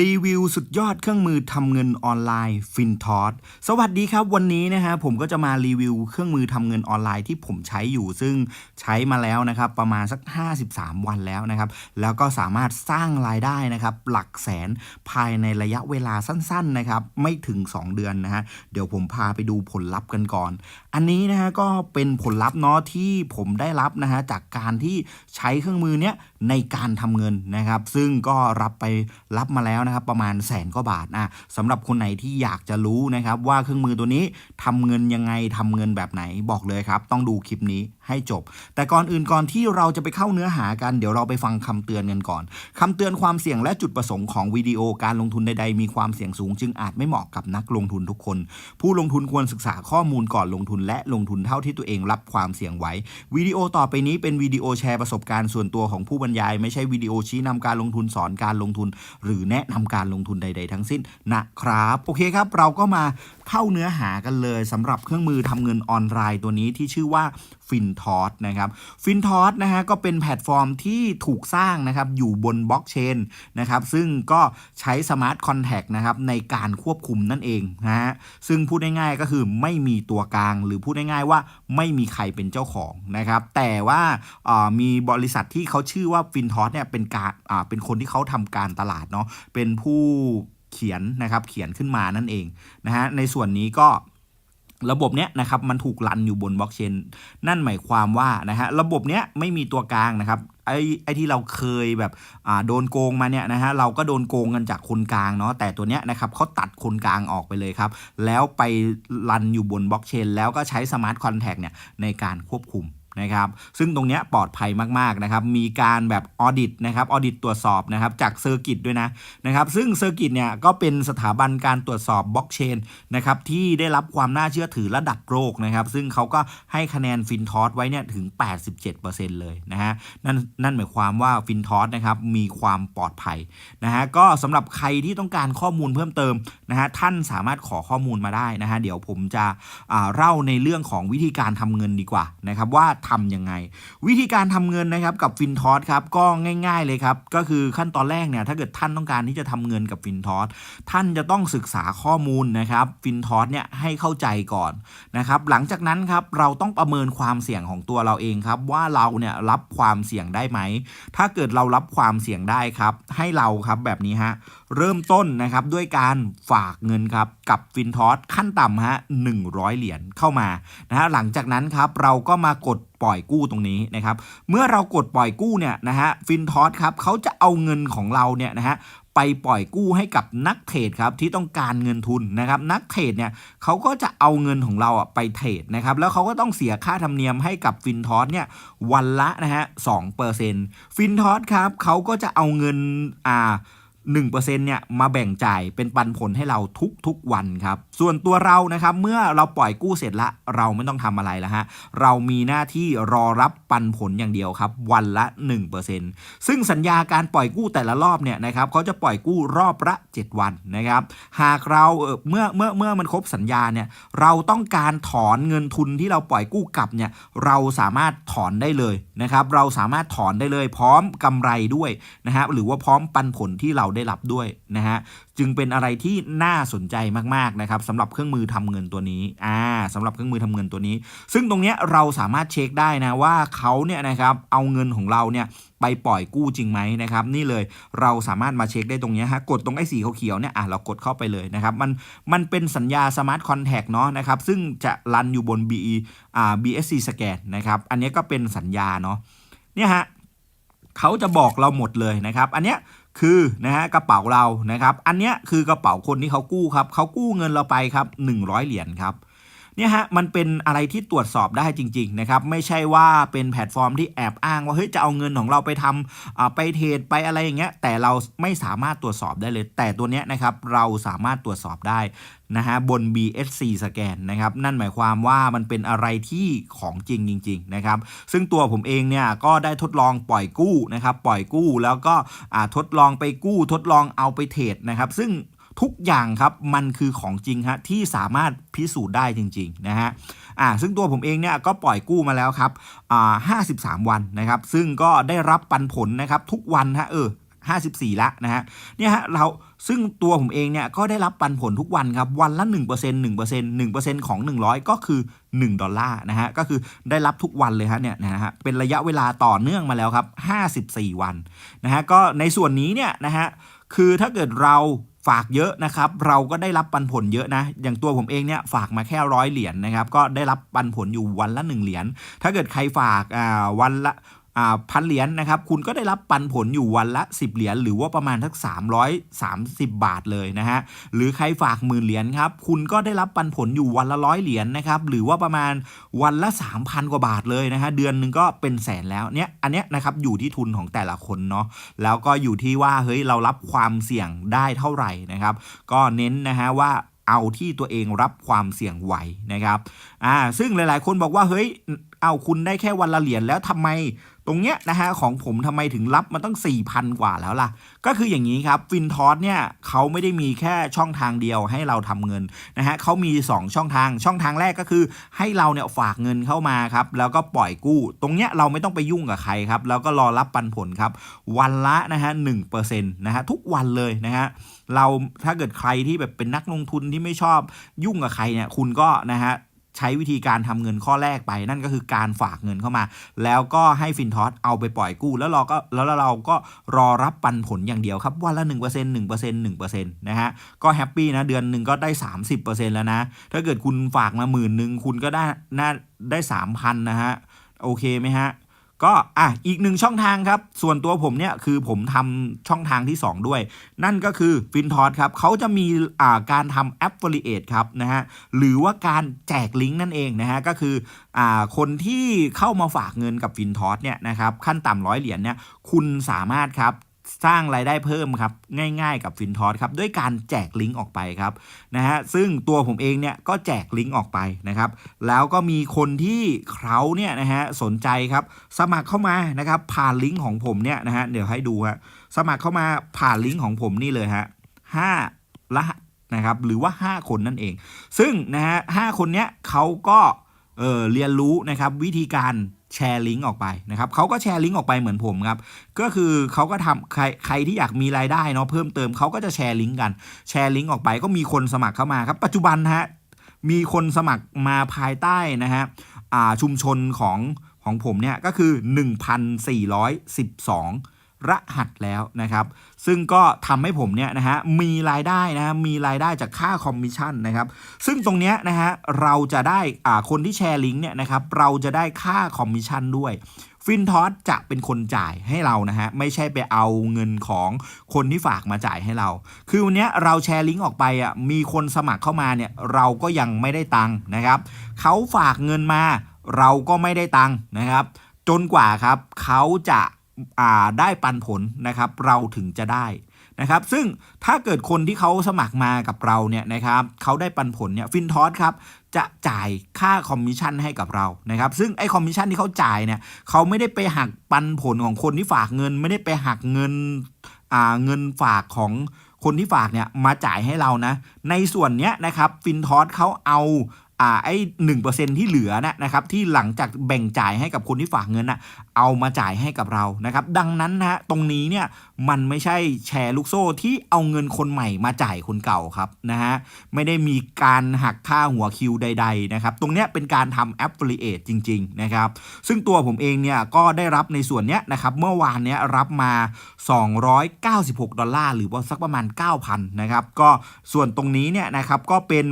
รีวิวสุดยอดเครื่องมือทำเงินออนไลน์ฟินทอสสวัสดีครับวันนี้นะฮะผมก็จะมารีวิวเครื่องมือทำเงินออนไลน์ที่ผมใช้อยู่ ซึ่งใช้มาแล้วนะครับประมาณสัก 53 วันแล้วนะครับ แล้วก็สามารถสร้างรายได้นะครับหลักแสนภายในระยะเวลาสั้นๆนะครับไม่ถึง 2 เดือนนะฮะเดี๋ยวผมพาไปดูผลลัพธ์กันก่อน อันนี้นะฮะก็เป็นผลลัพธ์เนาะที่ผมได้รับนะฮะจากการที่ใช้เครื่องมือเนี้ยในการทำเงินนะครับ ซึ่งก็รับไปรับมาแล้วนะครับประมาณแสนกว่าบาทนะสำหรับคนไหนที่อยากจะรู้นะครับว่าเครื่องมือตัวนี้ทำเงินยังไงทำเงินแบบไหนบอกเลยครับ ต้องดูคลิปนี้ ให้จบ แต่ก่อนอื่นก่อนที่เราจะไปเข้าเนื้อหากัน เดี๋ยวเราไปฟังคำเตือนกันก่อนคำเตือนความเสี่ยงและจุดประสงค์ของวิดีโอการลงทุนใดๆ มีความเสี่ยงสูง จึงอาจไม่เหมาะกับนักลงทุนทุกคน ผู้ลงทุนควรศึกษาข้อมูลก่อนลงทุน และลงทุนเท่าที่ตัวเองรับความเสี่ยงไว้ วิดีโอต่อไปนี้เป็นวิดีโอแชร์ประสบการณ์ส่วนตัวของผู้บรรยาย ไม่ใช่วิดีโอชี้นำการลงทุนสอนการลงทุน หรือแนะนำการลงทุนใด ๆ ทั้งสิ้นนะครับโอเคครับเราก็มาเข้าเนื้อหากันเลยสำหรับเครื่องมือทำเงินออนไลน์ตัวนี้ที่ชื่อว่าฟินทอสนะครับฟินทอสนะฮะก็เป็นแพลตฟอร์มที่ถูกสร้างนะครับอยู่บนบล็อกเชนนะครับซึ่งก็ใช้สมาร์ทคอนแท็กนะครับในการควบคุมนั่นเองนะฮะซึ่งพูดง่ายๆก็คือไม่มีตัวกลาง หรือพูดง่ายๆว่าไม่มีใครเป็นเจ้าของนะครับแต่ว่าามีบริษัทที่เขาชื่อว่าฟินทอสเนี่ยเป็นการเป็นคนที่เขาทำการตลาดเนาะเป็นผู้เขียนนะครับเขียนขึ้นมานั่นเองนะฮะในส่วนนี้ก็ ระบบเนี้ยนะครับมันถูกรันอยู่บนบล็อกเชนนั่นหมายความว่านะฮะระบบเนี้ยไม่มีตัวกลางนะครับไอ้ไอ้ที่เราเคยแบบอ่าโดนโกงมาเนี่ยนะฮะเราก็โดนโกงกันจากคนกลางเนาะแต่ตัวเนี้ยนะครับเขาตัดคนกลางออกไปเลยครับ แล้วไปรันอยู่บนบล็อกเชนแล้วก็ใช้สมาร์ทคอนแท็กเนี่ยในการควบคุม นะครับซึ่งตรงนี้ปลอดภัยมากๆนะครับมีการแบบออดิตนะครับออดิตตรวจสอบนะครับจากเซอร์กิตด้วยนะนะครับซึ่งเซอร์กิตเนี่ยก็เป็นสถาบันการตรวจสอบบล็อกเชนนะครับที่ได้รับความน่าเชื่อถือระดับโลกนะครับซึ่งเขาก็ให้คะแนนฟินทอสไว้เนี่ยถึง 87%เลยนะฮะนั่นนั่นหมายความว่าฟินทอสนะครับมีความปลอดภัยนะฮะก็สำหรับใครที่ต้องการข้อมูลเพิ่มเติมนะฮะท่านสามารถขอข้อมูลมาได้นะฮะเดี๋ยวผมจะอ่าเล่าในเรื่องของวิธีการทำเงินดีกว่านะครับว่าทำยังไง วิธีการทำเงินนะครับกับฟินทอสครับก็ง่าย ๆเลยครับก็คือขั้นตอนแรกเนี่ยถ้าเกิดท่านต้องการที่จะทำเงินกับฟินทอสท่านจะต้องศึกษาข้อมูลนะครับฟินทอสเนี่ยให้เข้าใจก่อนนะครับหลังจากนั้นครับเราต้องประเมินความเสี่ยงของตัวเราเองครับว่าเราเนี่ยรับความเสี่ยงได้ไหม ถ้าเกิดเรารับความเสี่ยงได้ครับให้เราครับแบบนี้ฮะเริ่มต้นนะครับด้วยการฝากเงินครับกับฟินทอสขั้นต่ำฮะ100 เหรียญเข้ามานะฮะหลังจากนั้นครับเราก็มากดปล่อยกู้ตรงนี้นะครับเมื่อเรากดปล่อยกู้เนี่ยนะฮะฟินทอสครับเขาจะเอาเงินของเราเนี่ยนะฮะไปปล่อยกู้ให้กับนักเทรดครับที่ต้องการเงินทุนนะครับนักเทรดเนี่ยเขาก็จะเอาเงินของเราอะไปเทรดนะครับแล้วเขาก็ต้องเสียค่าธรรมเนียมให้กับฟินทอสเนี่ยวันละนะฮะสองเปอร์เซ็นต์ฟินทอสครับเขาก็จะเอาเงินอ่า 1%เนี่ยมาแบ่งจ่ายเป็นปันผลให้เราทุกๆวันครับ ส่วนตัวเรานะครับเมื่อเราปล่อยกู้เสร็จละ เราไม่ต้องทำอะไรแล้วฮะเรามีหน้าที่รอรับปันผลอย่างเดียวครับ วันละ 1%ซึ่งสัญญาการปล่อยกู้แต่ละรอบเนี่ยนะครับเขาจะปล่อยกู้รอบละ 7 วันนะครับ หากเราเอ่อเมื่อเมื่อเมื่อมันครบสัญญาเนี่ยเราต้องการถอนเงินทุนที่เราปล่อยกู้กลับเนี่ยเราสามารถถอนได้เลยนะครับ เราสามารถถอนได้เลยพร้อมกำไรด้วยนะฮะหรือว่าพร้อมปันผลที่เราได้รับด้วยนะฮะจึงเป็นอะไรที่น่าสนใจมากๆนะครับสำหรับเครื่องมือทำเงินตัวนี้อ่าสำหรับเครื่องมือทำเงินตัวนี้ ซึ่งตรงเนี้ยเราสามารถเช็คได้นะว่าเขาเนี่ยนะครับเอาเงินของเราเนี่ยไปปล่อยกู้จริงไหมนะครับ นี่เลยเราสามารถมาเช็คได้ตรงเนี้ยฮะกดตรงไอ้สีเขียวเนี่ยอะเรากดเข้าไปเลยนะครับ มันมันเป็นสัญญาสมาร์ทคอนแท็กเนาะนะครับ ซึ่งจะรันอยู่บน BE อ่า BSC สแกนนะครับ อันนี้ก็เป็นสัญญาเนาะเนี่ยฮะเขาจะบอกเราหมดเลยนะครับ อันเนี้ย คือนะฮะกระเป๋าเรานะครับ อันเนี้ยคือกระเป๋าคนที่เขากู้ครับเขากู้เงินเราไปครับ 100 เหรียญครับ เนี่ยฮะมันเป็นอะไรที่ตรวจสอบได้จริงๆนะครับไม่ใช่ว่าเป็นแพลตฟอร์มที่แอบอ้างว่าเฮ้ยจะเอาเงินของเราไปทำไปเทรดไปอะไรอย่างเงี้ยแต่เราไม่สามารถตรวจสอบได้เลย แต่ตัวเนี้ยนะครับเราสามารถตรวจสอบได้นะฮะบน BSC สแกนนะครับนั่นหมายความว่ามันเป็นอะไรที่ของจริงจริง ๆ นะครับ ซึ่งตัวผมเองเนี่ยก็ได้ทดลองปล่อยกู้นะครับปล่อยกู้แล้วก็ทดลองไปกู้ทดลองเอาไปเทรดนะครับ ซึ่ง ทุกอย่างครับมันคือของจริงฮะที่สามารถพิสูจน์ได้จริงๆนะฮะอ่าซึ่งตัวผมเองเนี่ยก็ปล่อยกู้มาแล้วครับอ่า53วันนะครับ ซึ่งก็ได้รับปันผลนะครับทุกวันฮะเออ54 ละนะฮะเนี่ยฮะเราซึ่งตัวผมเองเนี่ยก็ได้รับปันผลทุกวันครับ วันละ 1% 1% 1%ของ 100 ก็คือ 1 ดอลลาร์นะฮะก็คือได้รับทุกวันเลยฮะเนี่ยนะฮะเป็นระยะเวลาต่อเนื่องมาแล้วครับ 54 วันนะฮะก็ในส่วนนี้เนี่ยนะฮะคือถ้าเกิดเรา ฝากเยอะนะครับ เราก็ได้รับปันผลเยอะนะ อย่างตัวผมเองเนี่ยฝากมาแค่ร้อยเหรียญนะครับ ก็ได้รับปันผลอยู่วันละ 1 เหรียญ ถ้าเกิดใครฝากอ่าวันละ พันเหรียญนะครับ คุณก็ได้รับปันผลอยู่วันละ 10 เหรียญหรือว่าประมาณทัก 330 บาทเลยนะฮะหรือใครฝากหมื่นเหรียญครับ คุณก็ได้รับปันผลอยู่วันละร้อยเหรียญนะครับหรือว่าประมาณวันละ 3,000 กว่าบาทเลยนะฮะเดือนหนึ่งก็เป็นแสนแล้วเนี่ยอันเนี้ยนะครับอยู่ที่ทุนของแต่ละคนเนาะแล้วก็อยู่ที่ว่าเฮ้ยเรารับความเสี่ยงได้เท่าไหร่นะครับ ก็เน้นนะฮะว่าเอาที่ตัวเองรับความเสี่ยงไหวนะครับอ่าซึ่งหลายๆ คนบอกว่าเฮ้ยเอาคุณได้แค่วันละเหรียญแล้วทำไม ตรงเนี้ยนะฮะของผมทำไมถึงรับมาตั้ง4,000 กว่าแล้วล่ะ ก็คืออย่างนี้ครับฟินทอสเนี่ยเขาไม่ได้มีแค่ช่องทางเดียวให้เราทำเงินนะฮะเขามี 2 ช่องทางช่องทางแรกก็คือ ให้เราเนี่ยฝากเงินเข้ามาครับแล้วก็ปล่อยกู้ ตรงเนี้ยเราไม่ต้องไปยุ่งกับใครครับแล้วก็รอรับปันผลครับ วันละนะฮะหนึ่งเปอร์เซ็นต์นะฮะทุกวันเลยนะฮะเราถ้าเกิดใครที่แบบเป็นนักลงทุนที่ไม่ชอบยุ่งกับใครเนี่ยคุณก็นะฮะ ใช้วิธีการทำเงินข้อแรกไป นั่นก็คือการฝากเงินเข้ามา แล้วก็ให้ฟินทอสเอาไปปล่อยกู้ แล้วเราก็แล้วเราก็รอรับปันผลอย่างเดียวครับวันละ 1% 1% 1%นะฮะก็แฮปปี้นะเดือนหนึ่งก็ได้ 30%แล้วนะ ถ้าเกิดคุณฝากมาหมื่นหนึ่งคุณก็ได้น่าได้ 3,000นะฮะโอเคไหมฮะ ก็อะอีกหนึ่งช่องทางครับ ส่วนตัวผมเนี่ยคือผมทำช่องทางที่ 2 ด้วย นั่นก็คือ f i n t o s ครับเขาจะมีอ่าการทำ Affiliate ครับนะฮะหรือว่าการแจกลิงก์นั่นเองนะฮะก็คืออ่าคนที่เข้ามาฝากเงินกับ f i n t o s เนี่ยนะครับขั้นต่ำร้อยเหรียญเนี่ยคุณสามารถครับ สร้างรายได้เพิ่มครับง่าย ๆ กับ f i n t o s ครับด้วยการแจกลิงก์ออกไปครับนะฮะซึ่งตัวผมเองเนี่ยก็แจกลิงก์ออกไปนะครับ แล้วก็มีคนที่เขาเนี่ยนะฮะสนใจครับสมัครเข้ามานะครับผ่านลิงก์ของผมเนี่ยนะฮะเดี๋ยวให้ดูฮะสมัครเข้ามาผ่านลิงก์ของผมนี่เลยฮะห้ารหัสนะครับหรือว่า 5 คนนั่นเอง ซึ่งนะฮะห้าคนเนี้ยเขาก็เออเรียนรู้นะครับวิธีการ แชร์ลิงก์ออกไปนะครับเขาก็แชร์ลิงก์ออกไปเหมือนผมครับ ก็คือเขาก็ทำใครใครที่อยากมีรายได้เนาะเพิ่มเติมเขาก็จะแชร์ลิงก์กัน แชร์ลิงก์ออกไปก็มีคนสมัครเข้ามาครับปัจจุบันฮะมีคนสมัครมาภายใต้นะฮะอ่าชุมชนของของผมเนี่ยก็คือ 1,412 รหัสแล้วนะครับ ซึ่งก็ทำให้ผมเนี่ยนะฮะมีรายได้นะฮะมีรายได้จากค่าคอมมิชชั่นนะครับ ซึ่งตรงเนี้ยนะฮะเราจะได้อ่าคนที่แชร์ลิงก์เนี่ยนะครับเราจะได้ค่าคอมมิชชั่นด้วยฟินทอสจะเป็นคนจ่ายให้เรานะฮะไม่ใช่ไปเอาเงินของคนที่ฝากมาจ่ายให้เรา คือวันนี้เราแชร์ลิงก์ออกไปอะมีคนสมัครเข้ามาเนี่ยเราก็ยังไม่ได้ตังค์นะครับเขาฝากเงินมาเราก็ไม่ได้ตังค์นะครับ จนกว่าครับเขาจะ ได้ปันผลนะครับ เราถึงจะได้นะครับ ซึ่งถ้าเกิดคนที่เขาสมัครมากับเราเนี่ยนะครับเขาได้ปันผลเนี่ยฟินทอสครับจะจ่ายค่าคอมมิชชั่นให้กับเรานะครับ ซึ่งไอ้คอมมิชชั่นที่เขาจ่ายเนี่ยเขาไม่ได้ไปหักปันผลของคนที่ฝากเงิน ไม่ได้ไปหักเงินอ่าเงินฝากของคนที่ฝากเนี่ยมาจ่ายให้เรานะ ในส่วนเนี้ยนะครับฟินทอสเขาเอา อ่าไอ้หนึ่งเปอร์เซ็นที่เหลือนะนะครับที่หลังจากแบ่งจ่ายให้กับคนที่ฝากเงินนะเอามาจ่ายให้กับเรานะครับ ดังนั้นนะฮะตรงนี้เนี่ยมันไม่ใช่แชร์ลูกโซ่ที่เอาเงินคนใหม่มาจ่ายคนเก่าครับนะฮะไม่ได้มีการหักค่าหัวคิวใด ๆ นะครับ ตรงเนี้ยเป็นการทำ affiliate จริง ๆ นะครับ ซึ่งตัวผมเองเนี่ยก็ได้รับในส่วนเนี้ยนะครับเมื่อวานเนี้ยรับมา 296 ดอลลาร์หรือว่าสักประมาณ 9,000 นะครับ ก็ส่วนตรงนี้เนี่ยนะครับก็เป็น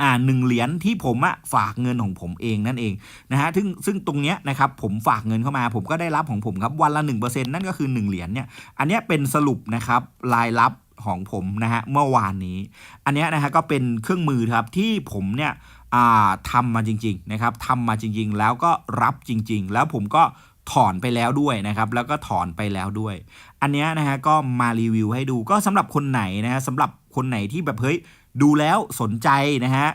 อ่าหนึ่งเหรียญที่ผมอะฝากเงินของผมเองนั่นเองนะฮะซึ่งซึ่งตรงเนี้ยนะครับผมฝากเงินเข้ามา ผมก็ได้รับของผมครับวันละ 1%นั่นก็คือ 1 เหรียญเนี่ยอันเนี้ยเป็นสรุปนะครับรายรับของผมนะฮะเมื่อวานนี้ อันนี้นะฮะก็เป็นเครื่องมือครับที่ผมเนี่ยอ่าทำมาจริงๆนะครับทำมาจริงๆ แล้วก็รับจริง ๆ แล้วผมก็ถอนไปแล้วด้วยนะครับแล้วก็ถอนไปแล้วด้วย อันนี้นะฮะก็มารีวิวให้ดูก็สำหรับคนไหนนะฮะสำหรับคนไหนที่แบบเฮ้ย ดูแล้วสนใจนะฮะ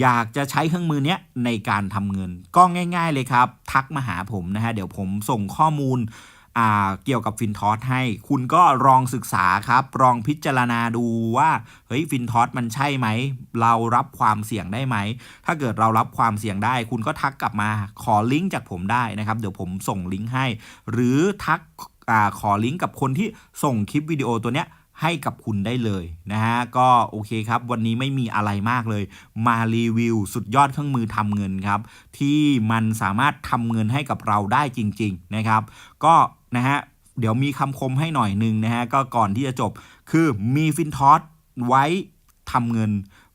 อยากจะใช้เครื่องมือเนี้ยในการทำเงิน ก็ง่าย ๆเลยครับ ทักมาหาผมนะฮะเดี๋ยวผมส่งข้อมูลเกี่ยวกับฟินทอสให้ คุณก็ลองศึกษาครับลองพิจารณาดูว่าเฮ้ยฟินทอสมันใช่ไหม เรารับความเสี่ยงได้ไหม ถ้าเกิดเรารับความเสี่ยงได้ คุณก็ทักกลับมาขอลิงก์จากผมได้นะครับ เดี๋ยวผมส่งลิงก์ให้ หรือทักอขอลิงก์กับคนที่ส่งคลิปวิดีโอตัวเนี้ย ให้กับคุณได้เลยนะฮะก็โอเคครับวันนี้ไม่มีอะไรมากเลย มารีวิวสุดยอดเครื่องมือทำเงินครับ ที่มันสามารถทำเงินให้กับเราได้จริง ๆนะครับ ก็นะฮะเดี๋ยวมีคำคมให้หน่อยหนึ่งนะฮะก็ก่อนที่จะจบคือมีฟินทอสไว้ทำเงิน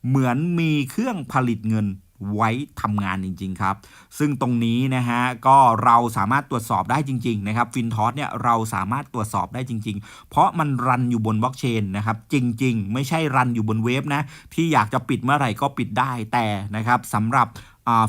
เหมือนมีเครื่องผลิตเงิน ไว้ทำงานจริง ๆ ครับ ซึ่งตรงนี้นะฮะก็เราสามารถตรวจสอบได้จริง ๆ นะครับฟินทอสเนี่ยเราสามารถตรวจสอบได้จริง ๆ เพราะมันรันอยู่บนบล็อกเชนนะครับจริง ๆ ไม่ใช่รันอยู่บนเว็บนะที่อยากจะปิดเมื่อไหร่ก็ปิดได้แต่นะครับสำหรับ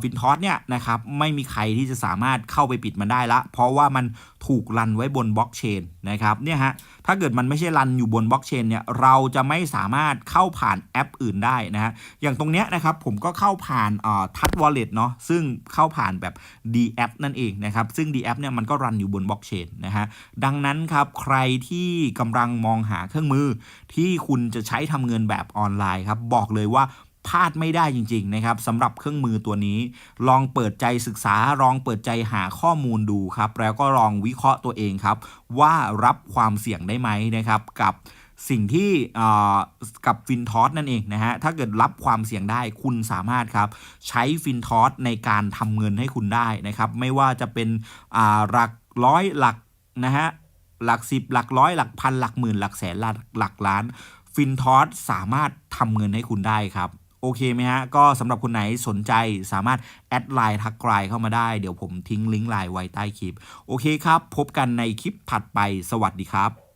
ฟินทอสเนี่ยนะครับไม่มีใครที่จะสามารถเข้าไปปิดมันได้ละ เพราะว่ามันถูกรันไว้บนบล็อกเชนนะครับเนี่ยฮะถ้าเกิดมันไม่ใช่รันอยู่บนบล็อกเชนเนี่ยเราจะไม่สามารถเข้าผ่านแอปอื่นได้นะฮะอย่างตรงเนี้ยนะครับผมก็เข้าผ่านทัชวอลเล็ตเนาะซึ่งเข้าผ่านแบบ D app นั่นเองนะครับซึ่ง D app เนี่ยมันก็รันอยู่บนบล็อกเชนนะฮะดังนั้นครับใครที่กำลังมองหาเครื่องมือที่คุณจะใช้ทำเงินแบบออนไลน์ครับบอกเลยว่า พลาดไม่ได้จริง ๆ นะครับสำหรับเครื่องมือตัวนี้ ลองเปิดใจศึกษาลองเปิดใจหาข้อมูลดูครับ แล้วก็ลองวิเคราะห์ตัวเองครับ ว่ารับความเสี่ยงได้ไหมนะครับ กับสิ่งที่กับฟินทอสนั่นเองนะฮะ ถ้าเกิดรับความเสี่ยงได้คุณสามารถครับ ใช้ฟินทอสในการทำเงินให้คุณได้นะครับ ไม่ว่าจะเป็นหลักร้อยหลักนะฮะหลักสิบหลักร้อยหลักพันหลักหมื่นหลักแสนหลักหลักล้าน ฟินทอสสามารถทำเงินให้คุณได้ครับ โอเคไหมฮะ ก็สำหรับคนไหนสนใจสามารถแอดไลน์ทักไลน์เข้ามาได้ เดี๋ยวผมทิ้งลิงก์ไลน์ไว้ใต้คลิป โอเคครับ พบกันในคลิปถัดไปสวัสดีครับ